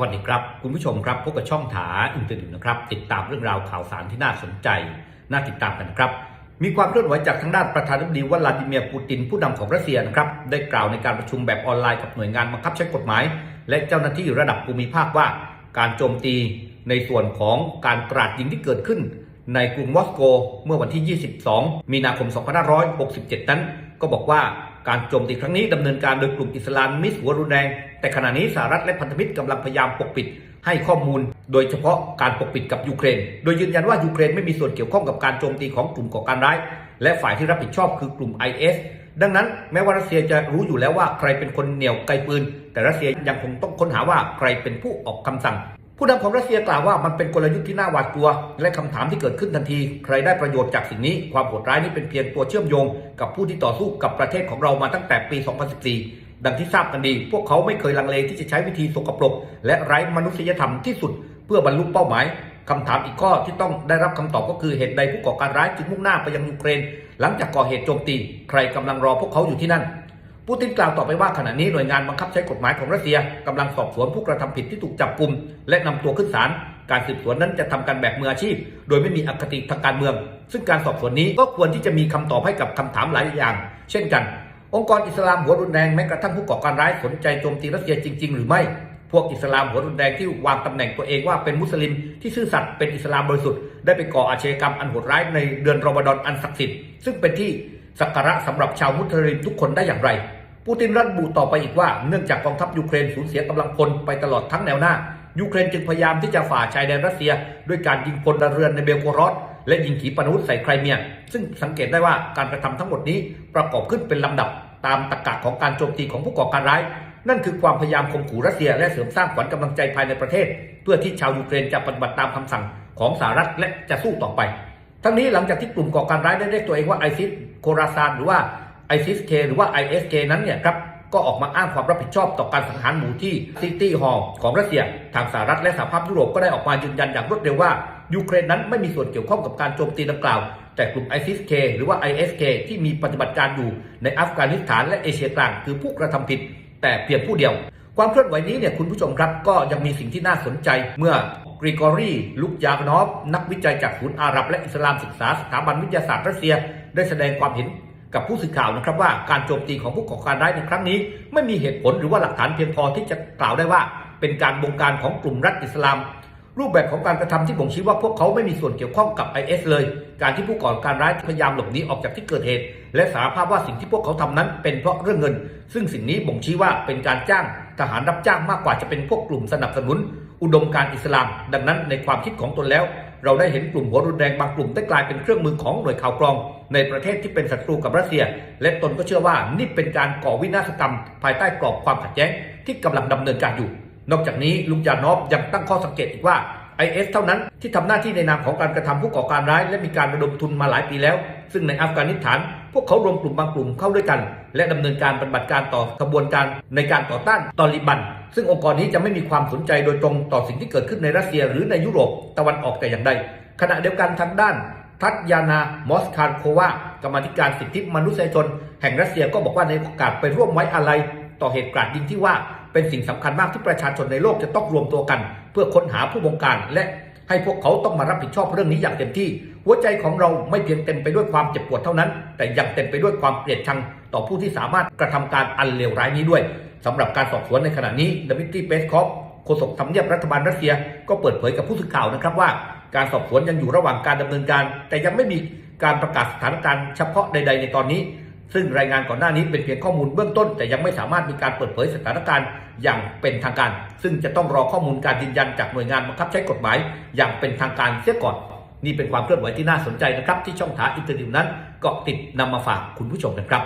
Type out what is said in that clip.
วัสดีครับ คุณผู้ชมครับพบกับช่องถาอินเตอร์เน็ตนะครับ ติดตามเรื่องราวข่าวสารที่น่าสนใจ น่าติดตามกันครับ มีความเคลื่อนไหวจากทางด้านประธานาธิบดีวลาดิเมียร์ปูตินผู้นำของรัสเซียนะครับได้กล่าวในการประชุมแบบออนไลน์กับหน่วยงานบังคับใช้กฎหมาย และเจ้าหน้าที่ระดับภูมิภาคว่า การโจมตีในส่วนของการกราดยิงที่เกิดขึ้น ในกรุงมอสโกเมื่อวันที่ 22 มีนาคม 2567 นั้น ก็บอกว่า การโจมตีครั้งนี้ดำเนินการโดยกลุ่มอิสลามมิสหัวรุนแรง แต่ขณะนี้สหรัฐและพันธมิตรกำลังพยายามปกปิด ให้ข้อมูล โดยเฉพาะการปกปิดกับยูเครน โดยยืนยันว่ายูเครนไม่มีส่วนเกี่ยวข้องกับการโจมตีของกลุ่มก่อการร้าย และฝ่ายที่รับผิดชอบคือกลุ่ม IS ดังนั้นแม้ว่ารัสเซียจะรู้อยู่แล้วว่าใครเป็นคนเหนี่ยวไกปืน แต่รัสเซียยังคงต้องค้นหาว่าใครเป็นผู้ออกคำสั่ง ผู้นำของรัสเซียกล่าวว่ามันเป็นกลยุทธ์ที่น่าหวาดกลัว และคำถามที่เกิดขึ้นทันที ใครได้ประโยชน์จากสิ่งนี้ ความโหดร้ายนี้เป็นเพียงตัวเชื่อมโยง กับผู้ที่ต่อสู้กับประเทศของเรามาตั้งแต่ปี 2014 ดังที่ทราบกันดี พวกเขาไม่เคยลังเลที่จะใช้วิธีสกปรก และไร้มนุษยธรรมที่สุด เพื่อบรรลุเป้าหมายคำถามอีกข้อที่ต้องได้รับคำตอบก็คือเหตุใดผู้ก่อการร้ายจึงมุ่งหน้าไปยังยูเครน หลังจากก่อเหตุโจมตี ใครกำลังรอพวกเขาอยู่ที่นั่น ปูตินกล่าวต่อไปว่าขณะนี้หน่วยงานบังคับใช้กฎหมายของรัสเซียกำลังสอบสวนผู้กระทำผิดที่ถูกจับกลุ่มและนำตัวขึ้นศาลการสืบสวนนั้นจะทำกันแบบมืออาชีพ โดยไม่มีอคติทางการเมือง ซึ่งการสอบสวนนี้ก็ควรที่จะมีคำตอบให้กับคำถามหลายอย่าง เช่นกัน องค์กรอิสลามหัวรุนแรงแม้กระทั่งผู้ก่อการร้ายสนใจโจมตีรัสเซียจริง ๆ หรือไม่ พวกอิสลามหัวรุนแรงที่วางตำแหน่งตัวเองว่าเป็นมุสลิมที่ซื่อสัตย์เป็นอิสลามบริสุทธิ์ได้ไปก่ออาชญากรรมอันโหดร้ายในเดือนรอมฎอนอันศักดิ์สิทธิ์ซึ่งเป็นที่สักการะสำหรับชาวมุสลิมทุกคนได้อย่างไร ปูตินระบุต่อไปอีกว่า เนื่องจากกองทัพยูเครนสูญเสียกำลังพลไปตลอดทั้งแนวหน้า ยูเครนจึงพยายามที่จะฝ่าชายแดนรัสเซีย ด้วยการยิงพลเรือนในเบลโกรอดและยิงขีปนาวุธใส่ไครเมีย ซึ่งสังเกตได้ว่าการกระทำทั้งหมดนี้ประกอบขึ้นเป็นลำดับตามตรรกะของการโจมตีของผู้ก่อการร้าย นั่นคือความพยายามข่มขู่รัสเซีย และเสริมสร้างขวัญกำลังใจภายในประเทศ เพื่อที่ชาวยูเครนจะปฏิบัติตามคำสั่งของสหรัฐและจะสู้ต่อไป ทั้งนี้หลังจากที่กลุ่มก่อการร้ายได้เรียกตัวเองว่าไอซิสโคราซานหรือว่า ไอซิสเคหรือว่า ISK นั้นเนี่ยครับก็ออกมาอ้างความรับผิดชอบต่อการสังหารหมู่ที่ซิตี้ฮอลล์ของรัสเซีย ทางสหรัฐและสหภาพยุโรปก็ได้ออกมายืนยันอย่างรวดเร็วว่า ยูเครนนั้นไม่มีส่วนเกี่ยวข้องกับการโจมตีดังกล่าว แต่กลุ่ม ISIS-K หรือว่า ISK ที่มีปฏิบัติการอยู่ในอัฟกานิสถานและเอเชียกลางคือผู้กระทำผิด แต่เพียงผู้เดียว ความเคลื่อนไหวนี้เนี่ยคุณผู้ชมครับก็ยังมีสิ่งที่น่าสนใจเมื่อกริกอรีลุกยากนอฟนักวิจัยจากศูนย์อาหรับและอิสลามศึกษาสถาบันวิทยาศาสตร์รัสเซีย ได้แสดงความเห็น กับผู้สื่อข่าวนะครับว่าการโจมตีของผู้ก่อการร้ายในครั้งนี้ ไม่มีเหตุผลหรือว่าหลักฐานเพียงพอที่จะกล่าวได้ว่า เป็นการบงการของกลุ่มรัฐอิสลาม รูปแบบของการกระทำที่บ่งชี้ว่าพวกเขาไม่มีส่วนเกี่ยวข้องกับ IS เลย การที่ผู้ก่อการร้ายพยายามหลบหนีออกจากที่เกิดเหตุ และสารภาพว่าสิ่งที่พวกเขาทำนั้น เป็นเพราะเรื่องเงิน ซึ่งสิ่งนี้บ่งชี้ว่าเป็นการจ้างทหารรับจ้างมากกว่าจะเป็นพวกกลุ่มสนับสนุน อุดมการอิสลาม ดังนั้นในความคิดของตนแล้ว เราได้เห็นกลุ่มหัวรุนแรงบางกลุ่มได้กลายเป็นเครื่องมือของหน่วยข่าวกรอง ในประเทศที่เป็นศัตรูกับรัสเซีย และตนก็เชื่อว่านี่เป็นการก่อวินาศกรรม ภายใต้กรอบความขัดแย้งที่กำลังดำเนินการอยู่ นอกจากนี้ลุงยานอฟยังตั้งข้อสังเกตอีกว่า IS เท่านั้นที่ทำหน้าที่ในนามของการกระทำผู้ก่อการร้าย และมีการระดมทุนมาหลายปีแล้ว ซึ่งในอัฟกานิสถาน พวกเขารวมกลุ่มบางกลุ่มเข้าด้วยกัน และดำเนินการปฏิบัติการต่อกระบวนการในการต่อต้านตอลิบัน ซึ่งองค์กรนี้จะไม่มีความสนใจโดยตรงต่อสิ่งที่เกิดขึ้นในรัสเซีย หรือในยุโรปตะวันออกแต่อย่างใด ขณะเดียวกันทางด้านทัตยานามอสคาโควากรรมธิการสิทธิมนุษยชน แห่งรัสเซียก็บอกว่าในโอกาสไปร่วมไว้อาลัยต่อเหตุการาดยิงที่ว่าเป็นสิ่งสำคัญมากที่ประชาชนในโลกจะต้องรวมตัวกัน พื่อค้นหาผู้บงการ และให้พวกเขาต้องมารับผิดชอบเรื่องนี้อย่างเต็มที่ หัวใจของเราไม่เพียงเต็มไปด้วยความเจ็บปวดเท่านั้น แต่ยังเต็มไปด้วยความเกลียดชัง ต่อผู้ที่สามารถกระทำการอันเลวร้ายนี้ด้วยสำหรับการสอบสวนในขณะนี้ดมิตรีเปสคอฟโฆษกทำเนียบรัฐบาลรัสเซีย ก็เปิดเผยกับผู้สื่อข่าวนะครับว่า การสอบสวนยังอยู่ระหว่างการดำเนินการ แต่ยังไม่มีการประกาศสถานการณ์เฉพาะใด ๆ ในตอนนี้ ซึ่งรายงานก่อนหน้านี้เป็นเพียงข้อมูลเบื้องต้น แต่ยังไม่สามารถมีการเปิดเผยสถานการณ์อย่างเป็นทางการ ซึ่งจะต้องรอข้อมูลการยืนยันจากหน่วยงานบังคับใช้กฎหมายอย่างเป็นทางการเสียก่อน นี่เป็นความเคลื่อนไหวที่น่าสนใจนะครับ ที่ช่องทางอินเตอร์เน็ตนั้นเกาะติดนำมาฝากคุณผู้ชมกันครับ